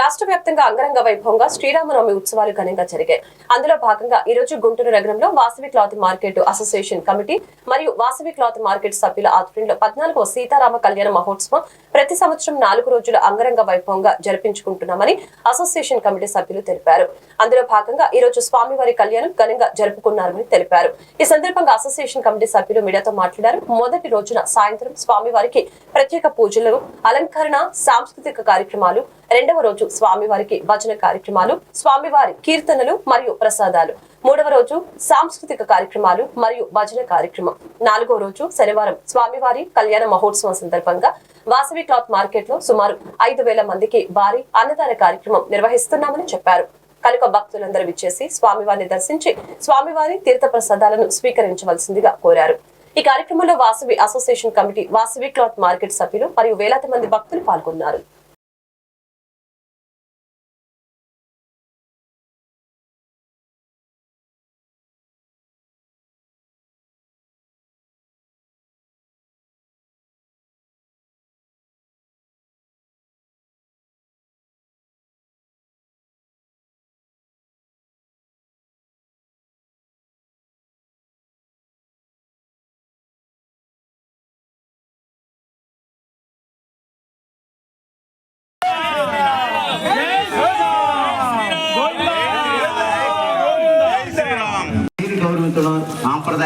రాష్ట్ర వ్యాప్తంగా అంగరంగ వైభవంగా శ్రీరామనవమి ఉత్సవాలు ఘనంగా జరిగాయి. అందులో భాగంగా ఈ రోజు గుంటూరు నగరంలో Vasavi cloth market association committee మరియు వాసవి క్లాత్ మార్కెట్ సభ్యుల ఆధ్వర్యంలో పద్నాలుగో సీతారామ కళ్యాణ మహోత్సవం ప్రతి సంవత్సరం నాలుగు రోజుల అంగరంగ వైభవంగా జరిపించుకుంటున్నామని అసోసియేషన్ కమిటీ సభ్యులు తెలిపారు. అందులో భాగంగా ఈ రోజు స్వామివారి కళ్యాణం ఘనంగా జరుపుకున్నారని తెలిపారు. ఈ సందర్భంగా అసోసియేషన్ కమిటీ సభ్యులు మీడియాతో మాట్లాడారు. మొదటి రోజున సాయంత్రం స్వామివారికి ప్రత్యేక పూజలు అలంకరణ సాంస్కృతిక కార్యక్రమాలు రెండవ రోజు స్వామివారికి భజన కార్యక్రమాలు స్వామివారి కీర్తనలు మరియు ప్రసాదాలు. మూడవ రోజు సాంస్కృతిక కార్యక్రమాలు మరియు భజన కార్యక్రమం. నాలుగో రోజు శనివారం స్వామివారి కళ్యాణ మహోత్సవం సందర్భంగా వాసవి క్లాత్ మార్కెట్లో సుమారు ఐదు వేల మందికి భారీ అన్నదాన కార్యక్రమం నిర్వహిస్తున్నామని చెప్పారు. కనుక భక్తులందరూ విచ్చేసి స్వామివారిని దర్శించి స్వామివారి తీర్థ ప్రసాదాలను స్వీకరించవలసిందిగా కోరారు. ఈ కార్యక్రమంలో Vasavi association committee Vasavi cloth market సభ్యులు మరియు వేలాది మంది భక్తులు పాల్గొన్నారు.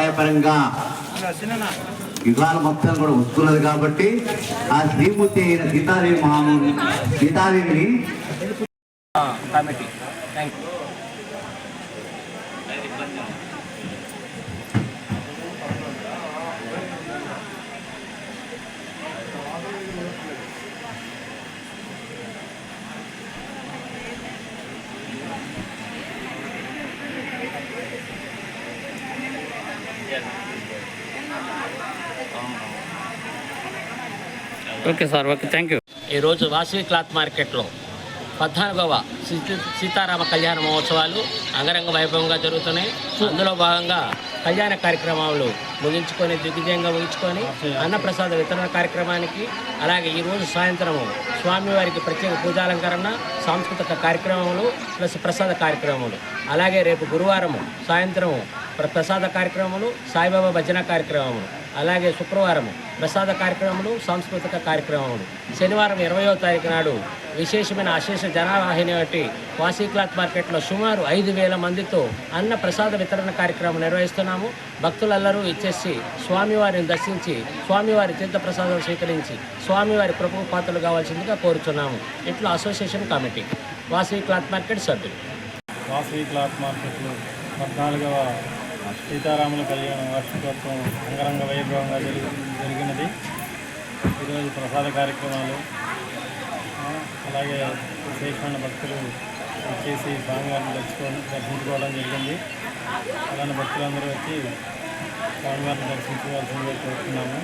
సాంప్రదాయపరంగా యుగాల మొత్తం కూడా వస్తున్నది కాబట్టి ఆ శ్రీమూర్తి అయిన సీతాదేవి మహాము సీతాదేవిని committee thank you okay sir okay thank you ఈరోజు వాసవి క్లాత్ మార్కెట్లో పద్నాలుగవ సీతారామ కళ్యాణ మహోత్సవాలు అంగరంగ వైభవంగా జరుగుతున్నాయి. అందులో భాగంగా కళ్యాణ కార్యక్రమాలు ముగించుకొని దిగ్విజయంగా ముగించుకొని అన్నప్రసాద వితరణ కార్యక్రమానికి అలాగే ఈరోజు సాయంత్రము స్వామివారికి ప్రత్యేక పూజాలంకరణ సాంస్కృతిక కార్యక్రమములు ప్లస్ ప్రసాద కార్యక్రమములు. అలాగే రేపు గురువారము సాయంత్రం ప్ర- ప్రసాద కార్యక్రమములు సాయిబాబా భజన కార్యక్రమములు అలాగే శుక్రవారం ప్రసాద కార్యక్రమాలు సాంస్కృతిక కార్యక్రమాలు శనివారం ఇరవయో తారీఖు నాడు విశేషమైన అశేష జనవాహిని వంటి వాసీ క్లాత్ మార్కెట్లో సుమారు ఐదు వేల మందితో అన్న ప్రసాద వితరణ కార్యక్రమం నిర్వహిస్తున్నాము. భక్తులందరూ ఇచ్చేసి స్వామివారిని దర్శించి స్వామివారి తీర్థ ప్రసాదం స్వీకరించి స్వామివారి కృపకు పాత్రలు కావాల్సిందిగా కోరుచున్నాము. ఇట్లా association committee Vasavi cloth market సభ్యులు. వాసవి క్లాత్ మార్కెట్లో పద్నాలుగవ సీతారాముల కళ్యాణ వార్షికోత్సవం అంగరంగ వైభవంగా జరిగి జరిగినది. ఈరోజు ప్రసాద కార్యక్రమాలు అలాగే విశేషమైన భక్తులు వచ్చేసి స్వామివారిని దర్శించుకోవడం దర్శించుకోవడం జరిగింది. అలానే భక్తులందరూ వచ్చి స్వామివారిని దర్శించుకోవాల్సిందిగా కోరుతున్నాము.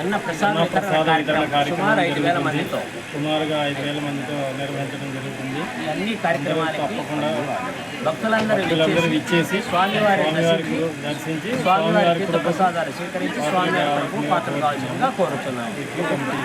అన్న- ప్రసాద వితరణ కార్యక్రమం. సుమారుగా ఐదు వేల మందితో నిర్వహించడం జరుగుతుంది. అన్ని కార్యక్రమాలకి తప్పకుండా భక్తులందరూ ఇచ్చేసి స్వామివారికి దర్శించి స్వామివారి స్వామివారి ప్రసాదాలు స్వీకరించి స్వామివారి పాత్ర కావాల్సిందిగా కోరుతున్నాము కమిటీ